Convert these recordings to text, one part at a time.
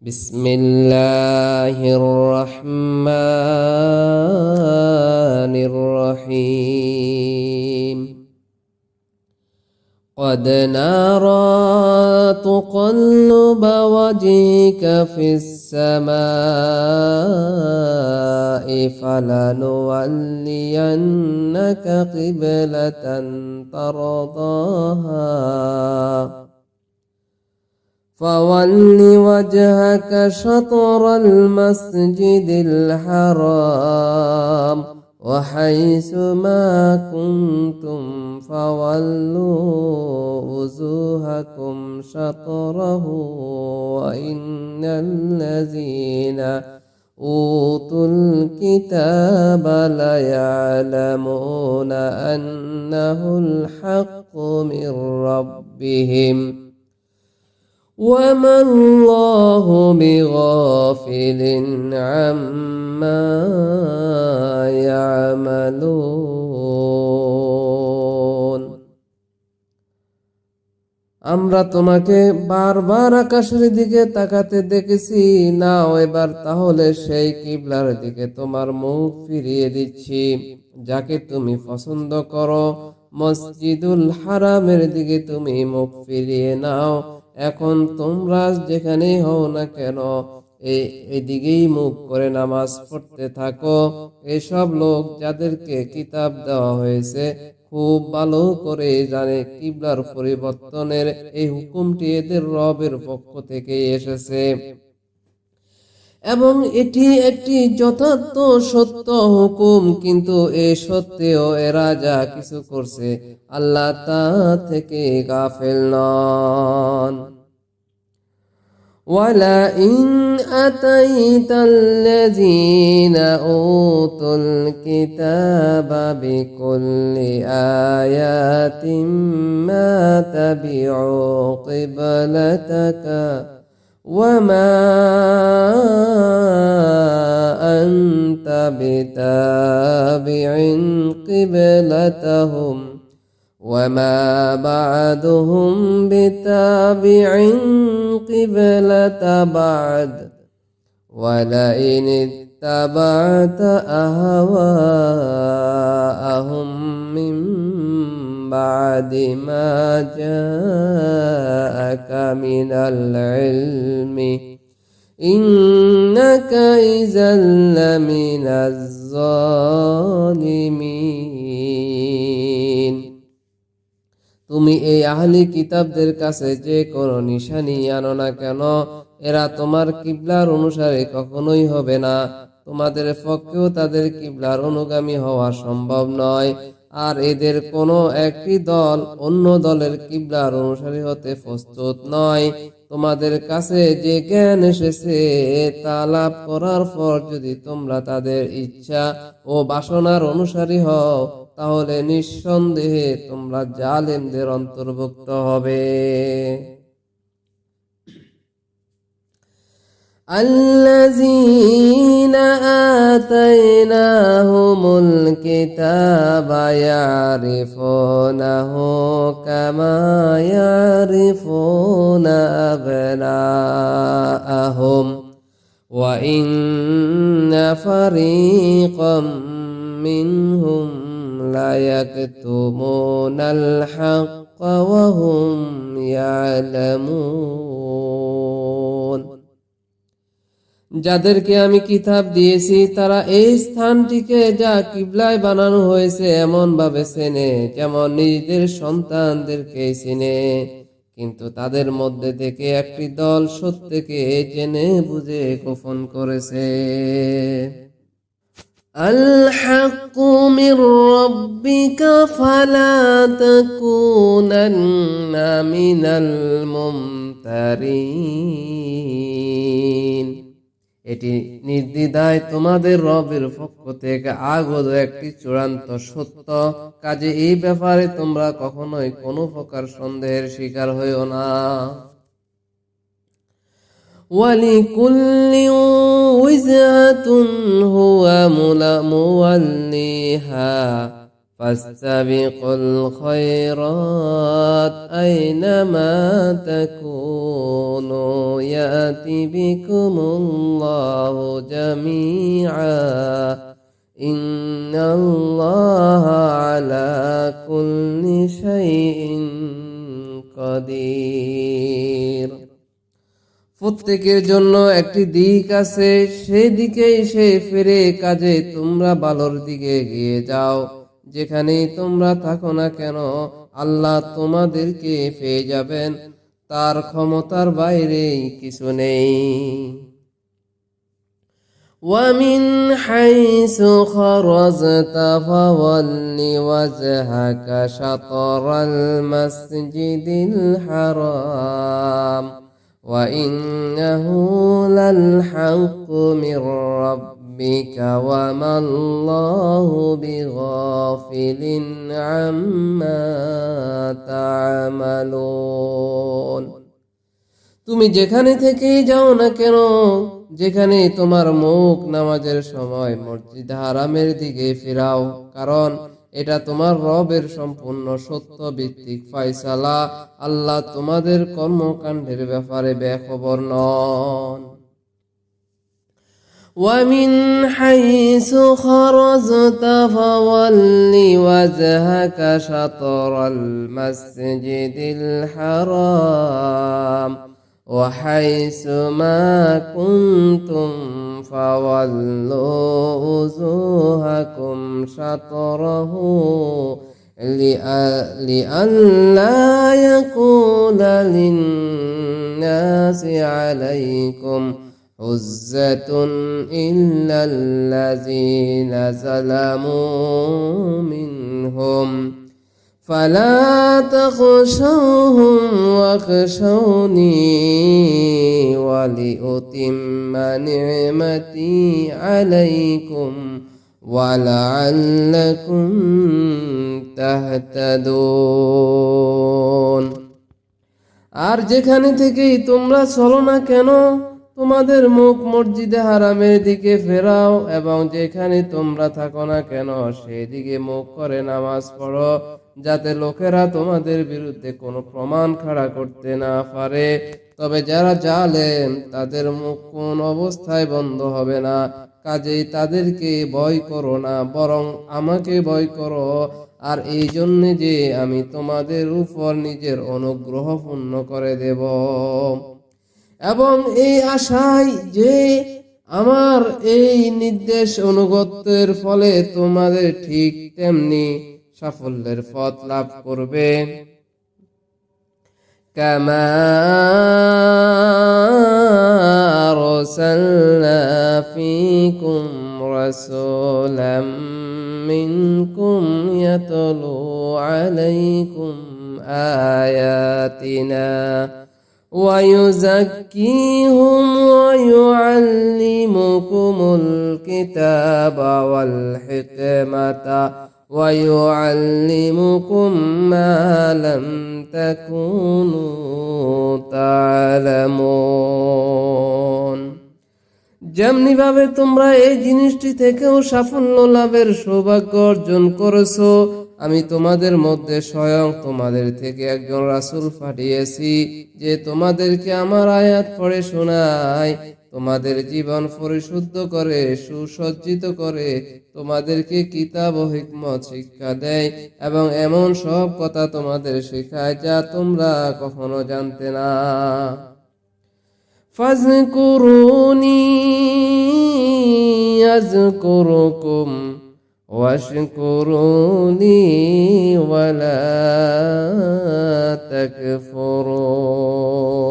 بسم الله الرحمن الرحيم. قد نرى تقلب وجهك في السماء فلنولينك قبلة ترضاها. فول وجهك شطر المسجد الحرام وحيث ما كنتم فولوا وجوهكم شطره وإن الذين أوتوا الكتاب ليعلمون أنه الحق من ربهم وما الله بغافل عما يعملون আমরা তোমাকে বারবার আকাশের দিকে তাকাতে দেখেছি নাও এবার তাহলে সেই কিবলার দিকে তোমার মুখ ফিরিয়ে দিচ্ছি যাকে তুমি পছন্দ করো মসজিদুল হারামের দিকে তুমি মুখ ফিরিয়ে নাও এখন তোমরা যেখানে হও না কেন এদিকেই মুখ করে নামাজ পড়তে থাকো। এসব লোক যাদেরকে কিতাব দেওয়া হয়েছে, খুব ভালো করে জানে কিবলার পরিবর্তনের এই হুকুমটি এদের রবের পক্ষ থেকে এসেছে। এবং এটি একটি যথার্থ সত্য হুকুম কিন্তু এ সত্ত্বেও এরা যা কিছু করছে আল্লাহ তা থেকে গাফেল নন ولئن أتيت الذين أوتوا الكتاب بكل آيات ما تبعوا قبلتك وما أنت بتابع قبلتهم وما بعدهم بتابع قبلة بعد ولئن اتبعت أهواءهم من بعد ما جاءك من العلم إنك إذا لمن الظالمين তুমি এই আহলি কিতাবদের কাছে যে কোনো নিশানি আনো না কেন এরা তোমার কিবলার অনুসারে কখনোই হবে না তোমাদের পক্ষেও তাদের কিবলার অনুগামী হওয়া সম্ভব নয় আর এদের কোনো একটি দল অন্য দলের কিবলার অনুসারী হতে প্রস্তুত নয়। তোমাদের কাছে যে জ্ঞান এসেছে, তা লাভ করার পর যদি তোমরা তাদের ইচ্ছা ও বাসনার অনুসারী হও, তাহলে নিঃসন্দেহে তোমরা জালেমদের অন্তর্ভুক্ত হবে। الذين آتيناهم الكتاب يعرفونه كما يعرفون أبناءهم وإن فريقا منهم ليكتمون الحق وهم يعلمون যাদেরকে আমি কিতাব দিয়েছি তারা এই স্থানটিকে যা কিবলায় বানানো হয়েছে এমন ভাবে চেনে যেমন নিজেদের সন্তানদেরকে চিনে কিন্তু তাদের মধ্যে থেকে একটি দল সত্যকে জেনে বুঝে গোপন করেছে الحق من ربك فلا تكونن من الممترين এটি নির্দ্বিধায় তোমাদের রবের পক্ষ থেকে আগত একটি চূড়ান্ত সত্য কাজে এই ব্যাপারে তোমরা কখনোই কোনো প্রকার সন্দেহের শিকার হইও না ولكل وجهة هو موليها فاستبقوا الخيرات أينما تكونوا يأتي بكم الله جميعا إن الله على كل شيء قدير প্রত্যেকের জন্য একটি দিক আছে সেই দিকেই সে ফিরে কাজে তোমরা ভালোর দিকে এগিয়ে যাও যেখানেই তোমরা থাকো না কেন আল্লাহ তোমাদেরকে পেয়ে যাবেন তার ক্ষমতার বাইরেই কিছু নেই ومن حيث خرجت فول وجهك شطر المسجد الحرام وإنه للحق من ربك وما الله بغافل عما تعملون তুমি যেখানে থেকেই যাও না কেন যেখানে তোমার মুখ নামাজের সময় মসজিদ হারামের দিকে ফিরাও কারণ এটা তোমার রবের সম্পূর্ণ সত্য ভিত্তিক ফয়সালা আল্লাহ তোমাদের কর্মকাণ্ডের ব্যাপারে বেখবর নন ومن حيث خرجت فول وجهك شطر المسجد الحرام وحيث ما كنتم فولوا وجوهكم شطره لئلا يكون للناس عليكم حزة إلا الذين ظلموا منهم فلا تخشوهم واخشوني ولأتم نعمتي عليكم ولعلكم تهتدون আর যেখানে থেকেই তোমরা চলো না কেন তোমাদের মুখ মসজিদে হারামের দিকে ফেরাও এবং যেখানে তোমরা থাকো না কেন, সেদিকে মুখ করে নামাজ পড়ো, যাতে লোকেরা তোমাদের বিরুদ্ধে কোনো প্রমাণ খাড়া করতে না পারে। তবে যারা জালেন তাদের মুখ কোন অবস্থায় বন্ধ হবে না। কাজেই তাদেরকে ভয় করো না, বরং আমাকে ভয় করো। আর এই জন্যে যে আমি তোমাদের উপর নিজের অনুগ্রহ পূর্ণ করে দেব। এবং এই আশায় যে আমার এই নির্দেশ অনুগত্যের ফলে তোমাদের ঠিক তেমনি সাফল্যের পথ লাভ করবে كما أرسلنا ويزكيهم ويعلمكم الكتاب والحكمة ويعلمكم ما لم تكونوا تعلمون যেমনি ভাবে তোমরা এই জিনিসটি থেকেও সাফল্য লাভের সৌভাগ্য অর্জন করেছো আমি তোমাদের মধ্যে স্বয়ং তোমাদের থেকে একজন রাসুল পাঠিয়েছি, যে তোমাদেরকে আমার আয়াত পড়ে শোনায়, তোমাদের জীবন পরিশুদ্ধ করে, সুসজ্জিত করে, তোমাদেরকে কিতাব ও হিকমত শিক্ষা দেয় এবং এমন সব কথা তোমাদের শেখায় যা তোমরা কখনো জানতে না। ফাজকুরুনি আজকুরুকুম واشكروا لي ولا تكفرون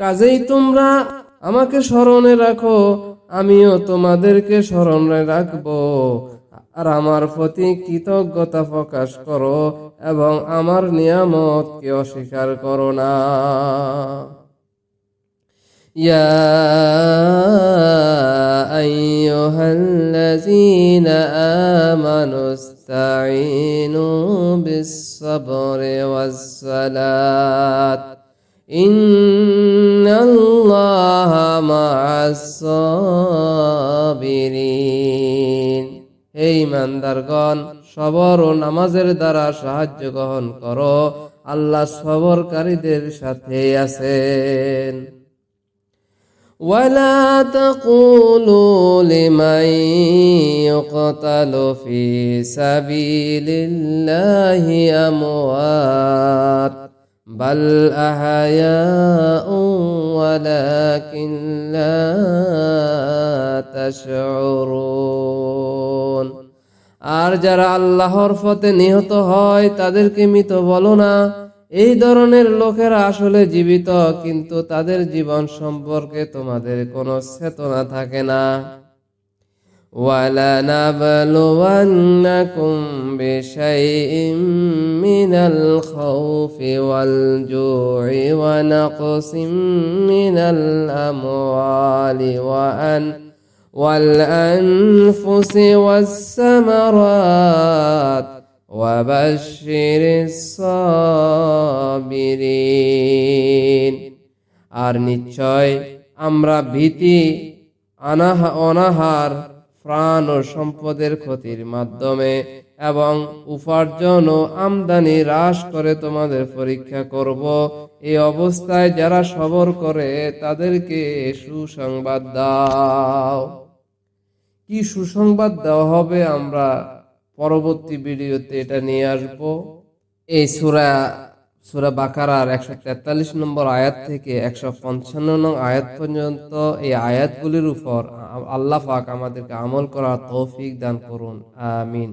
কাজেই তোমরা আমাকে স্মরণে রাখো আমিও তোমাদেরকে স্মরণে রাখবো আর আমার প্রতি কৃতজ্ঞতা প্রকাশ করো এবং আমার নিয়ামতকে অস্বীকার করো না يا أيها الذين آمنوا استعينوا بالصبر والصلاة إن الله مع الصابرين হে ইমানদারগণ সবর ও নামাজের দ্বারা সাহায্য গ্রহণ করো আল্লাহ সবরকারীদের সাথে আছেন ولا تقولوا لمن يقتل في سبيل الله أموات بل أحياء ولكن لا تشعرون আর যারা আল্লাহর পথে নিহত হয় তাদেরকে মৃত বলো না এই ধরনের লোকেরা আসলে জীবিত কিন্তু তাদের জীবন সম্পর্কে তোমাদের কোনো চেতনা থাকে না ولنبلونكم بشيء من الخوف والجوع ونقص من الأموال وأن والأنفس والثمرات وبشر الصابرين আর নিশ্চয় আমরা ভীতি অনাহা অনাহার প্রাণ ও সম্পদের ক্ষতির মাধ্যমে এবং উপার্জন ও আমদানি হ্রাস করে তোমাদের পরীক্ষা করব এই অবস্থায় যারা সবর করে তাদেরকে সুসংবাদ দাও কি সুসংবাদ দেওয়া হবে আমরা পরবর্তী ভিডিওতে এটা নিয়ে আসব। এই সুরা সুরা বাকারার একশো তেতাল্লিশ নম্বর আয়াত থেকে একশো পঞ্চান্ন নং আয়াত পর্যন্ত এই আয়াতগুলির উপর আল্লাহ পাক আমাদেরকে আমল করার তৌফিক দান করুন। আমিন।